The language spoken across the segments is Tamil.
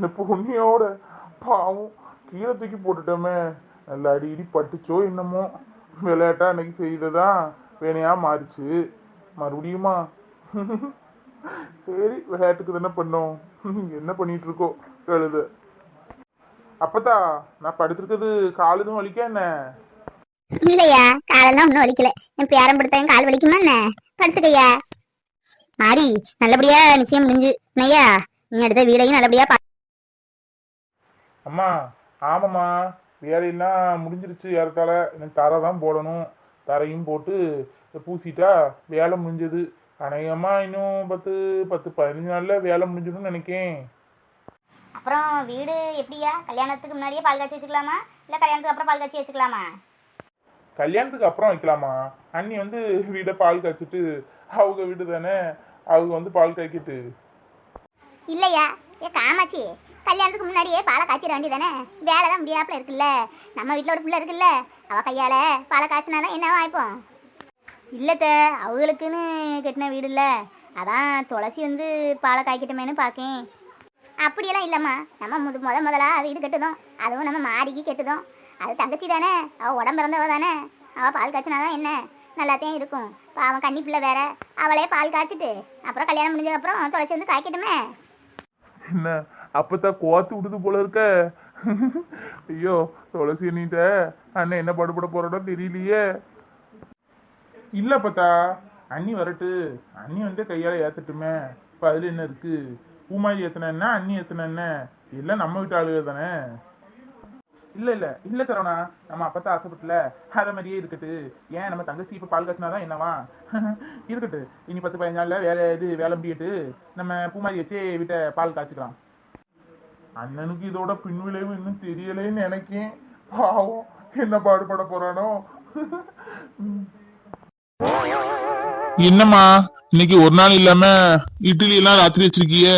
அந்த பொண்ணியோட பாவம். கீழே தூக்கி போட்டுட்டோமே. நல்ல அடி இடி பட்டுச்சோ என்னமோ. விளையாட்டா அன்னைக்கு செய்ததான் வேணையா மாறிச்சு. மறுபடியுமா? சரி விளையாட்டுக்கு தானே பண்ணோம். என்ன பண்ணிட்டு இருக்கோம் எழுது. அப்பதா நான் படுத்திருக்கிறது கால் எதுவும் வலிக்கா என்ன? இல்லையா காலெல்லாம் ஒன்றும் வலிக்கல. என் பேரம் படுத்தாங்க கால் வலிக்குமா என்ன? படுத்துக்கையா மாறி நல்லபடியா நிச்சயம் முடிஞ்சு. நையா நீ அடுத்த வீடையும் நல்லபடியா அம்மா ஆமாம்மா வேலையெல்லாம் முடிஞ்சிருச்சு ஏறத்தாழ. எனக்கு தரை தான் போடணும். தரையும் போட்டு பூசிட்டா வேலை முடிஞ்சது. அநேகமா இன்னும் பத்து பத்து பதினஞ்சு நாள்ல வேலை முடிஞ்சிடும்னு நினைக்கேன். அப்புறம் வீடு எப்படியா? கல்யாணத்துக்கு முன்னாடியே பால் காய்ச்சி வச்சுக்கலாமா? இல்லை கல்யாணத்துக்கு அப்புறம் பால் காய்ச்சி வச்சுக்கலாமா? கல்யாணத்துக்கு அப்புறம் வைக்கலாமா? அண்ணி வந்து வீடை பால் காய்ச்சிட்டு அவங்க வீடு தானே. அவங்க வந்து பால் காய்க்கிட்டு. இல்லையா? ஏ காமாச்சி கல்யாணத்துக்கு முன்னாடியே பாலை காய்ச்சிட வேண்டியதானே? வேலை தான் முடியாப்புல இருக்குல்ல. நம்ம வீட்டில் ஒரு பிள்ளை இருக்குல்ல. அவள் கையால் பாலை காய்ச்சினாதான் என்ன ஆயிப்போம் இல்லைத்த அவங்களுக்குன்னு கட்டின வீடு இல்லை அதான் துளசி வந்து பாலை காய்க்கட்டுமேனு பார்க்கேன் அப்படியெல்லாம் இல்லைம்மா. நம்ம முத முத முதலாக வீடு கட்டுதோம். அதுவும் நம்ம மாடிக்கு கெட்டுதோம். அது தங்கச்சி தானே அவள் உடம்பிறந்தவ தானே அவள் பால் காய்ச்சினாதான் என்ன? நல்லாத்தையும் இருக்கும். அவன் கன்னி பிள்ளை வேற. அவளே பால் காய்ச்சிட்டு அப்புறம் கல்யாணம் முடிஞ்சதுக்கப்புறம் துளசி வந்து காய்க்கட்டுமே. அப்பத்தான் கோத்து விடுது போல இருக்க. ஐயோ துளசி அண்ணிட்ட அண்ணன் என்ன படுபட போறோட தெரியலையே. இல்ல பத்தா அண்ணி வரட்டு. அண்ணி வந்து கையால ஏத்தட்டுமே. இப்ப அதுல என்ன இருக்கு? பூமாரி ஏத்தன அண்ணி ஏத்தன என்ன எல்லாம் நம்ம வீட்டு ஆளுக தானே. இல்ல இல்ல இல்ல சரவணா நம்ம அப்பத்தான் ஆசைப்பட்டல. அத மாதிரியே இருக்கட்டு. ஏன் நம்ம தங்கச்சி இப்ப பால் காய்ச்சினாதான் என்னவா? இருக்கட்டு. இனி பத்து பதினஞ்சு நாள்ல வேலை இது வேலை முடியட்டு நம்ம பூமாரி வச்சு வீட்டை பால் காய்ச்சிக்கலாம். அண்ணனுக்கு இதோட பின்விளைவு இன்னும் தெரியலைன்னு நினைக்கேன். பாவம் என்ன பாடுபட போறானோ. என்னம்மா இன்னைக்கு ஒரு நாள் இல்லாம இட்லி எல்லாம் ராத்திரி வச்சிருக்கிய.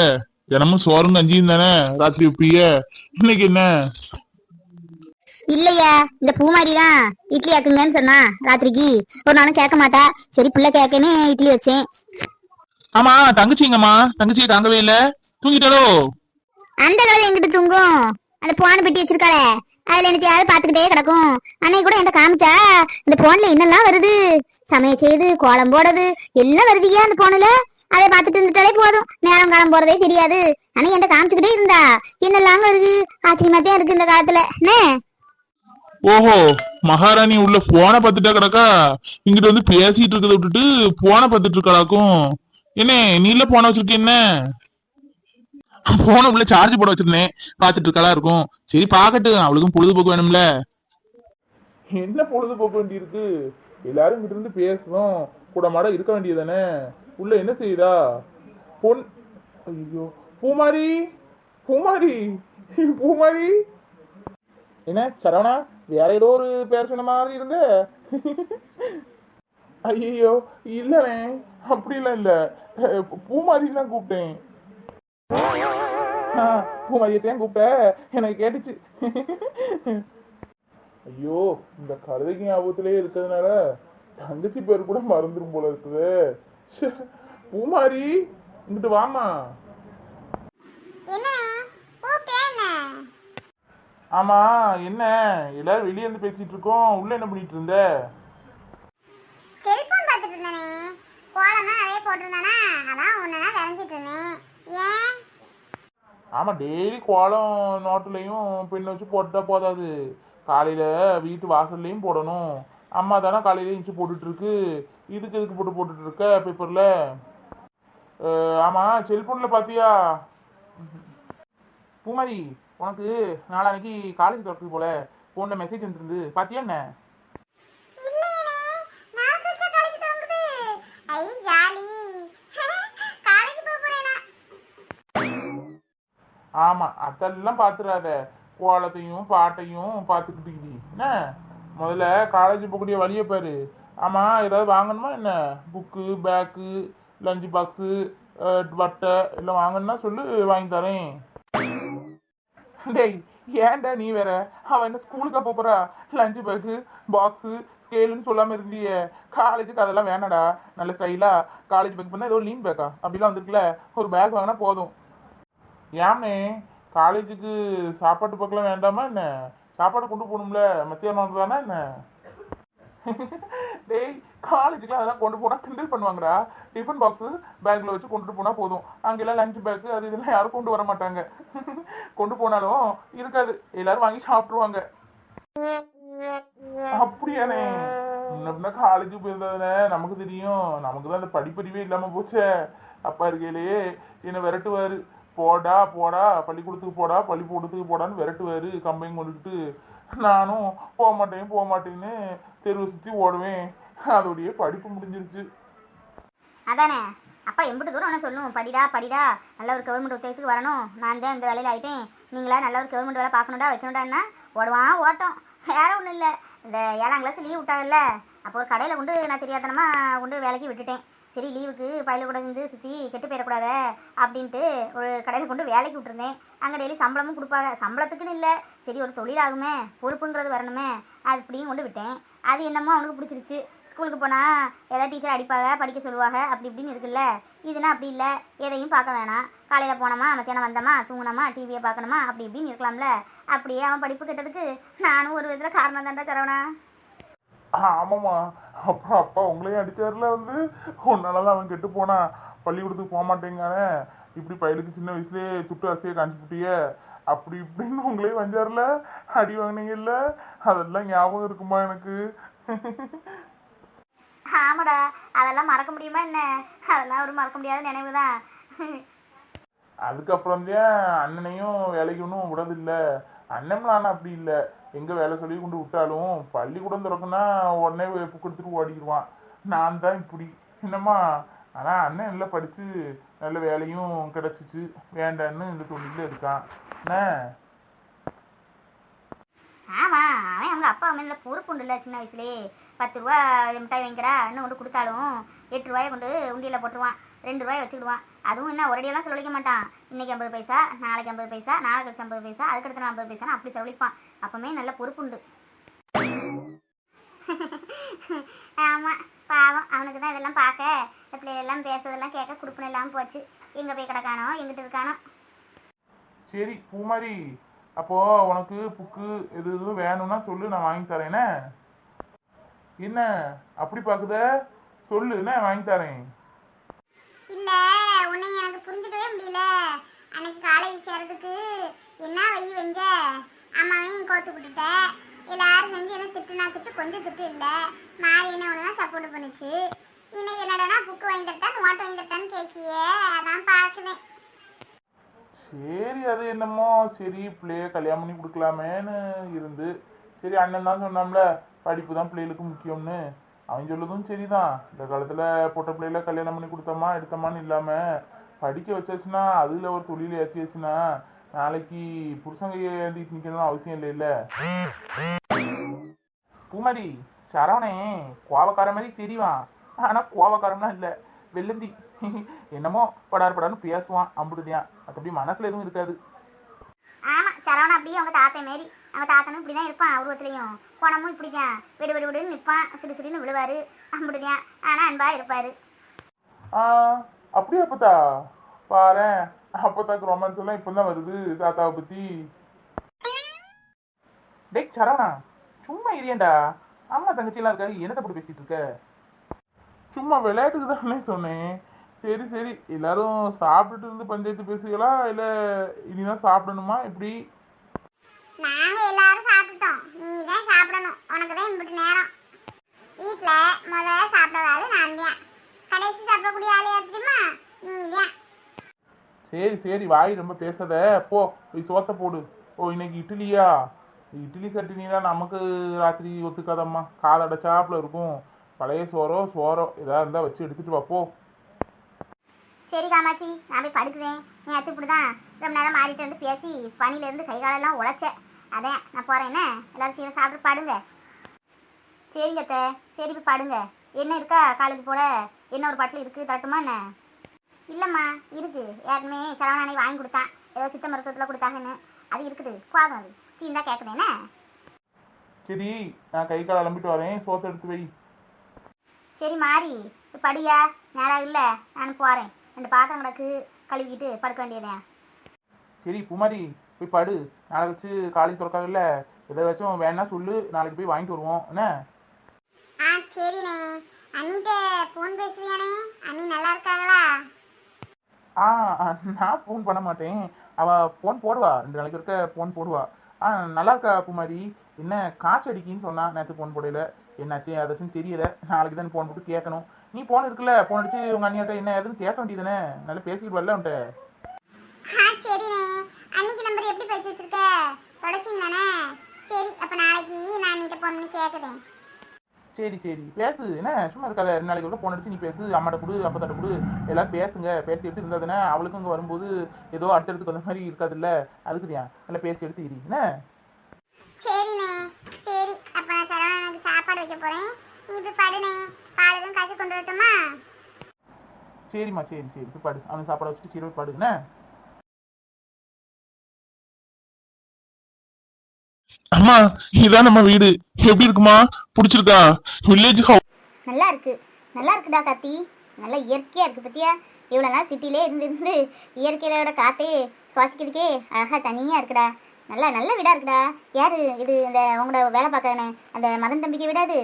தினமும் சோறும் கஞ்சியும் தானே ராத்திரி வைப்பீங்க இன்னைக்கு என்ன? இல்லையா இந்த பூமாரி தான் இட்லி ஆக்குங்கன்னு சொன்னா ராத்திரிக்கு. ஒரு நாளும் கேட்க மாட்டா. சரி புள்ள கேட்கன்னு இட்லி வச்சேன். ஆமா தங்கச்சிங்கம்மா தங்கச்சியை தாங்கவே இல்ல. தூங்கிட்டாலோ அந்த கலர் எங்கிட்டு தூங்கும். அந்த போன பெட்டி வச்சிருக்காளே. அதுல எனக்கு யாரும் பாத்துக்கிட்டே கிடக்கும். அன்னைக்கு கூட என்கிட்ட காமிச்சா இந்த போன்ல என்னெல்லாம் வருது? சமையல் செய்யுது கோலம் போடுறது எல்லாம் வருதுயா அந்த போன்ல அதை பார்த்துட்டு இருந்துட்டாலே போதும். நேரம் காலம் போறதே தெரியாது. ஆனா என்கிட்ட காமிச்சுக்கிட்டே இருந்தா என்னெல்லாம் வருது? ஆச்சரியமா தான் இருக்கு இந்த காலத்துல. என்ன? ஓஹோ மகாராணி உள்ள போன பாத்துட்டா கிடக்கா? இங்கிட்ட வந்து பேசிட்டு இருக்கத விட்டுட்டு போன பாத்துட்டு இருக்காளாக்கும். என்ன நீல போன வச்சிருக்க என்ன? போன உள்ள சார்ஜ் போட வச்சிருந்தேன். பாத்துட்டு இருக்காளா இருக்கும். சரி பாக்கட்டு அவளுக்கும் பொழுதுபோக்கு வேணும்ல. என்ன பொழுதுபோக்கு வேண்டி இருக்கு? எல்லாரும் கிட்ட இருந்து பேசணும். கூட மாட இருக்க வேண்டியதானே உள்ள என்ன செய்யுதா? பொன் ஐயோ. பூமாரி பூமாரி பூமாரி. என்ன சரவணா வேற ஏதோ ஒரு பேர் சொன்ன மாதிரி இருந்த? ஐயோ இல்லனே அப்படிலாம் இல்ல. அஹ், பூமாரி தான் கூப்பிட்டேன். ஆ, பூமாரியத்தையும் கூப்பிட்ட எனக்கு கேட்டுச்சு. ஐயோ இந்த கழுதைக்கு ஞாபகத்திலே இருக்கிறதுனால தங்கச்சி பேர் கூட மறந்துடும் போல இருக்குது. பூமாரி இங்கிட்டு வாமா ஆமா என்ன? எல்லாரும் வெளியே இருந்து பேசிட்டு இருக்கோம். உள்ள என்ன பண்ணிட்டு இருந்த? செல்போன் பார்த்துட்டு இருந்தானே. கோலம்லாம் நிறைய போட்டிருந்தானா? அதான் ஒன்றுனா வரைஞ்சிட்டு இருந்தேன். ஏன்? ஆமாம் டெய்லி கோலம் நோட்டுலையும் பின்ன வச்சு போட்டுட்டா போதாது. காலையில் வீட்டு வாசல்லையும் போடணும். அம்மா தானே காலையில் இஞ்சி போட்டுட்ருக்கு. இதுக்கு இதுக்கு போட்டு போட்டுட்ருக்க பேப்பரில் ஆமாம் செல்ஃபோனில் பார்த்தியா பூமாரி உனக்கு நாளான்னைக்கு காலேஜ் திறக்குது போல். ஃபோனில் மெசேஜ் வந்துருந்து பார்த்தியா என்ன இல்லையேனே நான் கழிச்சா காலேஜ் தொடங்குது ஐ ஜாலி காலேஜ் போக போறேனா ஆமா அதெல்லாம் பாத்துறாத. கோலத்தையும் பாட்டையும் பார்த்துக்கிட்டு என்ன? முதல்ல காலேஜ் போகக்கூடிய வழியை பாரு. ஆமா ஏதாவது வாங்கணுமா என்ன? புக்கு பேக்கு லஞ்ச் பாக்ஸு பட்டை எல்லாம் வாங்கணும்னா சொல்லு வாங்கி தரேன். டேய் ஏன்டா நீ வேற? அவன் என்ன ஸ்கூலுக்கு அப்போ போறா? லஞ்ச் பாக்ஸு பாக்ஸு ஸ்கேலுன்னு சொல்லாமல் இருந்தியே. காலேஜுக்கு அதெல்லாம் வேணாடா நல்ல ஸ்டைலாக காலேஜ் பேக் பண்ணால் ஏதோ லீன் பேக்கா அப்படிலாம் வந்துருக்குல ஒரு பேக் வாங்கினா போதும். ஏம்னே காலேஜுக்கு சாப்பாட்டு பக்கம் வேண்டாமா என்ன? சாப்பாடு கொண்டு போகணும்ல மத்தியானம் தானே என்ன? டேய் காலேஜுக்கு அதெல்லாம் கொண்டு போனால் கிண்டல் பண்ணுவாங்கடா. டிஃபன் பாக்ஸ் பேக்கில் வச்சு கொண்டுட்டு போனால் போதும். அங்கெல்லாம் லஞ்ச் பேக்கு அது இதெல்லாம் யாரும் கொண்டு வர மாட்டாங்க. கொண்டு போனாலும் இருக்காது. எல்லாரும் வாங்கி சாப்பிட்ருவாங்க அப்படியானே முன்ன பின்ன காலேஜ் போயிருந்ததுனே நமக்கு தெரியும். நமக்கு தான் அந்த படிப்பறிவே இல்லாமல் போச்சே. அப்பா இருக்கையிலேயே என்னை விரட்டுவார். போடா போடா பள்ளிக்கூடத்துக்கு போடா பள்ளிக்கூடத்துக்கு போடான்னு விரட்டுவாரு கம்பையும் கொண்டுக்கிட்டு நானும் போக மாட்டேன் போக மாட்டேன்னு தெருவை சுற்றி ஓடுவேன். அதோடைய படிப்பு முடிஞ்சிருச்சு. அதானே? அப்பா எம்பிட்டு தூரம் என்ன சொல்லணும். படிடா படிடா. நல்ல ஒரு கவர்மெண்ட் உத்தியோகத்துக்கு வரணும். நான் தான் இந்த வேலையில் ஆகிட்டேன் நீங்களா நல்ல ஒரு கவர்மெண்ட் வேலை பார்க்கணுடா வைக்கணுடான்னா ஓடுவான் ஓட்டம். வேறு ஒன்றும் இல்லை. இந்த ஏழாம் கிளாஸ் லீவ் விட்டாங்கல்ல. அப்போ ஒரு கடையில் கொண்டு நான் தெரியாதனமா கொண்டு வேலைக்கு விட்டுட்டேன். சரி லீவுக்கு பயில கூட இருந்து சுற்றி கெட்டு போயிடக்கூடாது அப்படின்ட்டு ஒரு கடையில் கொண்டு வேலைக்கு விட்டுருந்தேன். அங்கே டெய்லி சம்பளமும் கொடுப்பாங்க. சம்பளத்துக்குன்னு இல்லை. சரி ஒரு தொழிலாகுமே பொறுப்புங்கிறது வரணுமே அது இப்படியும் கொண்டு விட்டேன். அது என்னமோ அவனுக்கு பிடிச்சிருச்சு. ஸ்கூலுக்கு போனால் ஏதாவது டீச்சர் அடிப்பாங்க படிக்க சொல்லுவாங்க அப்படி இப்படின்னு இருக்குல்ல. இதுனா அப்படி இல்லை. எதையும் பார்க்க வேணாம். காலையில் போனோமா மத்தியானம் வந்தோமா தூங்கினோமா டிவியை பார்க்கணுமா அப்படி இப்படின்னு இருக்கலாம்ல. அப்படியே அவன் படிப்பு கெட்டதுக்கு நானும் ஒரு விதத்தில் காரணம் தான்டா சரவணா. ஆமாம்மா. அப்புறம் அப்பா உங்களையும் அடிச்சார்ல வந்து? உன்னாலதான் அவன் கெட்டு போனான் பள்ளிக்கூடத்துக்கு போக மாட்டேங்கானே இப்படி பையலுக்கு சின்ன வயசுலயே துட்டு அசையை காமிச்சுட்டிய அப்படி இப்படின்னு உங்களே வந்தார்ல அடி வாங்கினீங்கல்ல? அதெல்லாம் ஞாபகம் இருக்குமா எனக்கு? ஆமாடா. அதெல்லாம் மறக்க முடியுமா என்ன? அதெல்லாம் ஒரு மறக்க முடியாத நினைவு தான் அதுக்கப்புறம் தான் அண்ணனையும் வேலைக்கு ஒன்றும் விடதில்லை அண்ணன்லாம் ஆனால் அப்படி இல்லை. எங்கே வேலை சொல்லி கொண்டு விட்டாலும் பள்ளிக்கூடம் திறக்குன்னா உடனே புக்கு எடுத்துட்டு ஓடிடுவான். நான் தான் இப்படி. என்னம்மா? ஆனால் அண்ணன் நல்லா படித்து நல்ல வேலையும் கிடச்சிச்சு. வேண்டான்னு இந்த தொழிலில் இருக்கான். என்ன ஆமாம் அவன் அவங்க அப்பா மேல பொறுப்பு உண்டுல சின்ன வயசுலேயே. பத்து ரூபா மிட்டாய் வாங்கிக்கிறா இன்னும் கொண்டு கொடுத்தாலும் எட்டு ரூபாயை கொண்டு உண்டியில் போட்டுருவான். ரெண்டு ரூபாய் வச்சுக்கிடுவான். அதுவும் என்ன ஒரேடியெல்லாம் செலவழிக்க மாட்டான். இன்னைக்கு ஐம்பது பைசா நாளைக்கு ஐம்பது பைசா நாளைக்கு கழிச்சு ஐம்பது பைசா அதுக்கடுத்து ஐம்பது பைசா அப்படி செலவழிப்பான். அப்பவுமே நல்ல பொறுப்பு உண்டு ஆமாம் பாவம். அவனுக்கு தான் இதெல்லாம் பார்க்க இந்த பிள்ளைகளெல்லாம் பேசுறதெல்லாம் கேட்க குடுப்பன இல்லாமல் போச்சு. எங்கே போய் கிடக்கானோ எங்கிட்ட இருக்கானோ. சரி பூமாரி அப்போ உனக்கு புக்கு எது எதுவும் வேணும்னா சொல்லு நான் வாங்கி தரேனே என்ன? அப்படி பார்க்குத சொல்லு என்ன? வாங்கி தரேன். இல்ல உன்னை எனக்கு புரிஞ்சுக்கவே முடியல. அன்னைக்கு காலேஜ் சேர்றதுக்கு என்ன வை வெஞ்ச? கோத்து விட்டுட்டேன் எல்லாரும் செஞ்சு என்ன திட்டுனா திட்டு கொஞ்சம் திட்டு இல்லை. மாறி என்ன ஒன்று தான் சப்போர்ட் பண்ணுச்சு. இன்னைக்கு என்னடனா புக்கு வாங்கி தரட்டா நோட்டு வாங்கி தரட்டான்னு கேட்கியே அதான் பார்க்குறேன் சரி அது என்னமோ சரி பிள்ளைய கல்யாணம் பண்ணி கொடுக்கலாமேன்னு இருந்து. சரி அண்ணன் தான் சொன்னாம்ல படிப்பு தான் பிள்ளைகளுக்கு முக்கியம்னு. அவன் சொல்லதும் சரிதான். இந்த காலத்துல பொட்ட பிள்ளைல கல்யாணம் பண்ணி கொடுத்தோமா எடுத்தோமான்னு இல்லாம படிக்க வச்சாச்சுன்னா அதுல ஒரு தொழில் ஏற்றியாச்சுன்னா நாளைக்கு புருஷங்க ஏந்திட்டு நிக்கணும்னு அவசியம் இல்லைல்ல பூமாரி சரவணே கோவக்கார மாதிரி தெரிவான். ஆனா கோவக்காரம்லாம் இல்ல. வெள்ளந்தி. என்னமோ படார் படார்னு பேசுவான் அம்புடுதியான். மற்றபடி மனசுல எதுவும் இருக்காது. ஆமாம் சரவணா அப்படியே அவங்க தாத்தா மாரி. அவங்க தாத்தனும் இப்படி தான் இருப்பான் உருவத்துலேயும். போனமும் இப்படி தான் விடு விடு விடுன்னு நிற்பான் சிறு சிறுன்னு விழுவார் அப்படிதான் ஆனால் அன்பாக இருப்பார். அப்படியே அப்பத்தா? பாரேன். அப்பத்தாக்கு ரொமான்ஸ் எல்லாம் இப்பதான் வருது தாத்தாவை பத்தி. டேக் சரவணா சும்மா இரியண்டா அம்மா தங்கச்சியெல்லாம் இருக்காரு என்னத்தை போட்டு பேசிட்டு இருக்க? சும்மா விளையாட்டுக்கு தானே சொன்னேன். சரி சரி. எல்லாரும் சாப்பிட்டுட்டு இருந்து பஞ்சாயத்து பேசுகளா இல்ல இனிதான் சாப்பிடணுமா? எப்படி? நாங்க எல்லாரும் சாப்பிட்டோம். நீ தான் சாப்பிடணும். உனக்கு தான் இம்பிட்டு நேரம். வீட்ல முதல்ல சாப்பிட வேலை நான் தான். கடைசி சாப்பிடக்கூடிய ஆளு யார் தெரியுமா? நீ தான் சரி சரி வாய் ரொம்ப பேசாத. போ போய் சோத்த போடு. ஓ இன்னைக்கு இட்லியா? இட்லி சட்னிலாம் நமக்கு ராத்திரி ஒத்துக்காதம்மா. காதடைச்சாப்புல இருக்கும். பழைய சோறோ சோறோ ஏதாவது இருந்தால் வச்சு எடுத்துட்டு வா போ. சரி காமாச்சி நான் போய் படுக்குவேன் நீ அத்து இப்படி தான் ரொம்ப நேரம் மாறிட்டு வந்து பேசி பனியிலேருந்து கை காலெல்லாம் உழைச்சேன் அதான் நான் போகிறேன் என்ன? எல்லாரும் சீக்கிரம் சாப்பிட்டு பாடுங்க. சரிங்க அத்தை. சரி போய் பாடுங்க. என்ன இருக்கா? காலேஜ் போல? என்ன ஒரு பாட்டில் இருக்குது தட்டுமா என்ன? இல்லைம்மா இருக்குது யாருமே சரவணானை வாங்கி கொடுத்தான் ஏதோ சித்த மருத்துவத்தில் கொடுத்தாங்கன்னு. அது இருக்குது. போதும் அது. தீந்தா என்ன? சரி நான் கை கால் அலம்பிட்டு வரேன். சோத்தை எடுத்து வை. சரி மாறி. படியா? நேரம் இல்லை? நான் போகிறேன் ரெண்டு பாத்திரம் கிடக்கு. கழுவிக்கிட்டு படுக்க வேண்டியதேன் சரி குமாரி போய் படு. நாளை வச்சு காலேஜ் திறக்காதுல்ல எதை வச்சும் வேணா சொல்லு. நாளைக்கு போய் வாங்கிட்டு வருவோம். என்ன? ஆ சரிண்ணே. அண்ணிட்ட ஃபோன் பேசுவியாண்ணே? அண்ணி நல்லா இருக்காங்களா? ஆ ஆ, நான் ஃபோன் பண்ண மாட்டேன். அவள் ஃபோன் போடுவா. ரெண்டு நாளைக்கு இருக்க ஃபோன் போடுவா. ஆ நல்லா இருக்கா பூமாரி? என்ன காய்ச்சி அடிக்கின்னு சொன்னா நேற்று ஃபோன் போடையில என்னாச்சு? அதாச்சும் தெரியல. நாளைக்கு தான் ஃபோன் போட்டு கேட்கணும். நீ ஃபோன் இருக்குல்ல ஃபோன் அடிச்சு உங்கள் அண்ணியாட்ட என்ன ஏதுன்னு கேட்க வேண்டியதுதானே? நல்லா பேசிக்கிட்டு வரல உன்ட்ட ஆ சரிண்ணே அன்னைக்கு நம்பர் எப்படி பேசி வச்சிருக்க? தொடச்சிங்க தானே சரி அப்போ நாளைக்கு நான் நீட்ட ஃபோன் கேட்குறேன் சரி சரி. பேசு என்ன சும்மா இருக்காத. ரெண்டு நாளைக்கு கூட ஃபோன் அடிச்சு நீ பேசு. அம்மாட்ட கொடு அப்பத்தாட்ட கொடு. எல்லாரும் பேசுங்க. பேசி எடுத்து இருந்தா தானே. அவளுக்கும் இங்கே வரும்போது ஏதோ அடுத்தடுத்துக்கு வந்த மாதிரி இருக்காதுல்ல. அதுக்குதியா நல்லா பேசி எடுத்து இரு. என்ன? சரிண்ணே. சரி. அப்போ சரவணனுக்கு சாப்பாடு வைக்க போகிறேன் நீ போய் படுனே பால் எதுவும் காசு கொண்டு வரட்டுமா? சரிம்மா சரி சரி. போய் பாடு. அவன் சாப்பாடு வச்சுட்டு சீரோ பாடு. அம்மா இதான் நம்ம வீடு. எப்படி இருக்குமா? பிடிச்சிருக்கா. வில்லேஜ் ஹவுஸ் நல்லா இருக்கு. நல்லா இருக்குடா கார்த்தி. நல்லா இயற்கையாக இருக்கு பத்தியா? இவ்வளோ நாள் சிட்டிலே இருந்து இருந்து இயற்கையோட காற்றே சுவாசிக்கிறதுக்கே அழகாக தனியாக இருக்குடா. நல்லா நல்ல வீடாக இருக்குடா. யாரு இது இந்த உங்களோட வேலை பார்க்கறனே அந்த மதன் தம்பிக்கு விடாது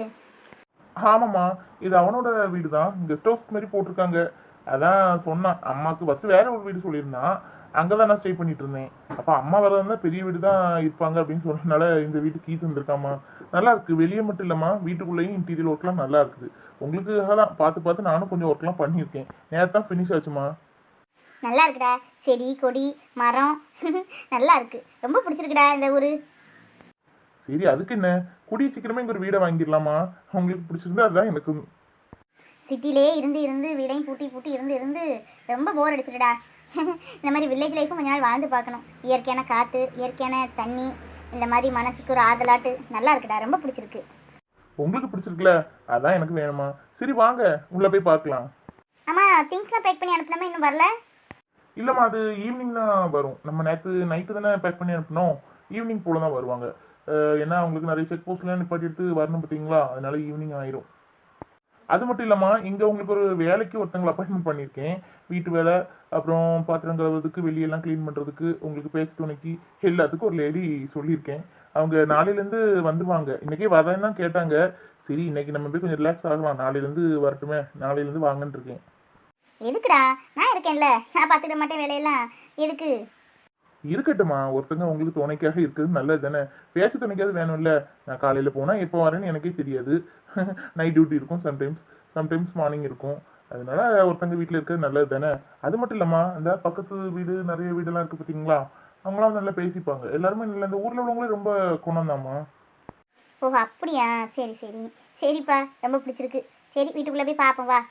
ஆமாம்மா. இது அவனோட வீடு தான் கெஸ்ட் ஹவுஸ் மாதிரி போட்டிருக்காங்க. அதான் சொன்னான். அம்மாவுக்கு ஃபர்ஸ்ட் வேற ஒரு வீடு சொல்லியிருந்தான். அங்கே தான் நான் ஸ்டே பண்ணிட்டு இருந்தேன் அப்போ அம்மா வரதா பெரிய வீடு தான் இருப்பாங்க அப்படின்னு சொன்னதுனால இந்த வீட்டுக்கு ஈத்து வந்திருக்காமா நல்லா இருக்கு. வெளியே மட்டும் இல்லைம்மா. வீட்டுக்குள்ளேயும் இன்டீரியர் ஒர்க்லாம் நல்லா இருக்குது. உங்களுக்கு தான் பார்த்து பார்த்து நானும் கொஞ்சம் ஒர்க்லாம் பண்ணியிருக்கேன். நேரத்தான் தான் ஃபினிஷ் ஆச்சுமா? நல்லா இருக்குடா. செடி கொடி மரம். நல்லா இருக்கு. ரொம்ப பிடிச்சிருக்குடா இந்த ஊர். சரி அதுக்கு என்ன? கூடிய சீக்கிரமே இங்க ஒரு வீடை வாங்கிடலாமா? உங்களுக்கு பிடிச்சிருந்தா அதுதான் எனக்கு சிட்டிலே இருந்து இருந்து வீடையும் பூட்டி பூட்டி இருந்து இருந்து ரொம்ப போர் அடிச்சிடுடா. இந்த மாதிரி வில்லேஜ் லைஃப்பும் கொஞ்ச நாள் வாழ்ந்து பார்க்கணும். இயற்கையான காற்று இயற்கையான தண்ணி இந்த மாதிரி மனசுக்கு ஒரு ஆதலாட்டு நல்லா இருக்குடா ரொம்ப பிடிச்சிருக்கு. உங்களுக்கு பிடிச்சிருக்குல்ல அதான் எனக்கு வேணுமா. சரி வாங்க. உள்ள போய் பார்க்கலாம். ஆமாம் திங்ஸ்லாம் பேக் பண்ணி அனுப்பினாம? இன்னும் வரல? இல்லைம்மா அது ஈவினிங் தான் வரும். நம்ம நேற்று நைட்டு தானே பேக் பண்ணி அனுப்பினோம். ஈவினிங் போல தான் வருவாங்க ஏன்னா அவங்களுக்கு நிறைய செக் போஸ்ட்லாம் நிப்பாட்டி எடுத்து வரணும் பார்த்தீங்களா? அதனால ஈவினிங் ஆயிரும். அது மட்டும் இல்லாமல் இங்கே உங்களுக்கு ஒரு வேலைக்கு ஒருத்தங்களை அப்பாயின்மெண்ட் பண்ணியிருக்கேன். வீட்டு வேலை அப்புறம் பாத்திரம் கழுவுறதுக்கு வெளியெல்லாம் க்ளீன் பண்ணுறதுக்கு உங்களுக்கு பேச்சு துணைக்கு எல்லாத்துக்கும் ஒரு லேடி சொல்லியிருக்கேன். அவங்க நாளையிலேருந்து வந்துருவாங்க. இன்றைக்கே வரேன்னு தான் கேட்டாங்க. சரி இன்னைக்கு நம்ம போய் கொஞ்சம் ரிலாக்ஸ் ஆகலாம். நாளையிலேருந்து வரட்டுமே. நாளையிலேருந்து வாங்கன்னு இருக்கேன். எதுக்குடா? நான் இருக்கேன்ல. நான் பார்த்துக்க மாட்டேன் வேலையெல்லாம். எதுக்கு? இருக்கட்டும்மா. ஒருத்தங்க உங்களுக்கு துணைக்காக இருக்கிறது நல்லது தானே? பேச்சு துணைக்காவது வேணும்ல. நான் காலையில் போனால் எப்போ வரேன்னு எனக்கே தெரியாது. நைட் டியூட்டி இருக்கும் சம்டைம்ஸ் சம்டைம்ஸ் மார்னிங் இருக்கும். அதனால ஒருத்தங்க வீட்டில் இருக்கிறது நல்லது தானே? அது மட்டும் இல்லைம்மா. இந்த பக்கத்து வீடு நிறைய வீடெல்லாம் இருக்குது பார்த்தீங்களா அவங்களாம் நல்லா பேசிப்பாங்க. எல்லாருமே நல்ல இந்த ஊரில் உள்ளவங்களே ரொம்ப குணம்தாம்மா. ஓ அப்படியா? சரி சரி. சரிப்பா. ரொம்ப பிடிச்சிருக்கு. சரி வீட்டுக்குள்ளே போய் பார்ப்போம் வா.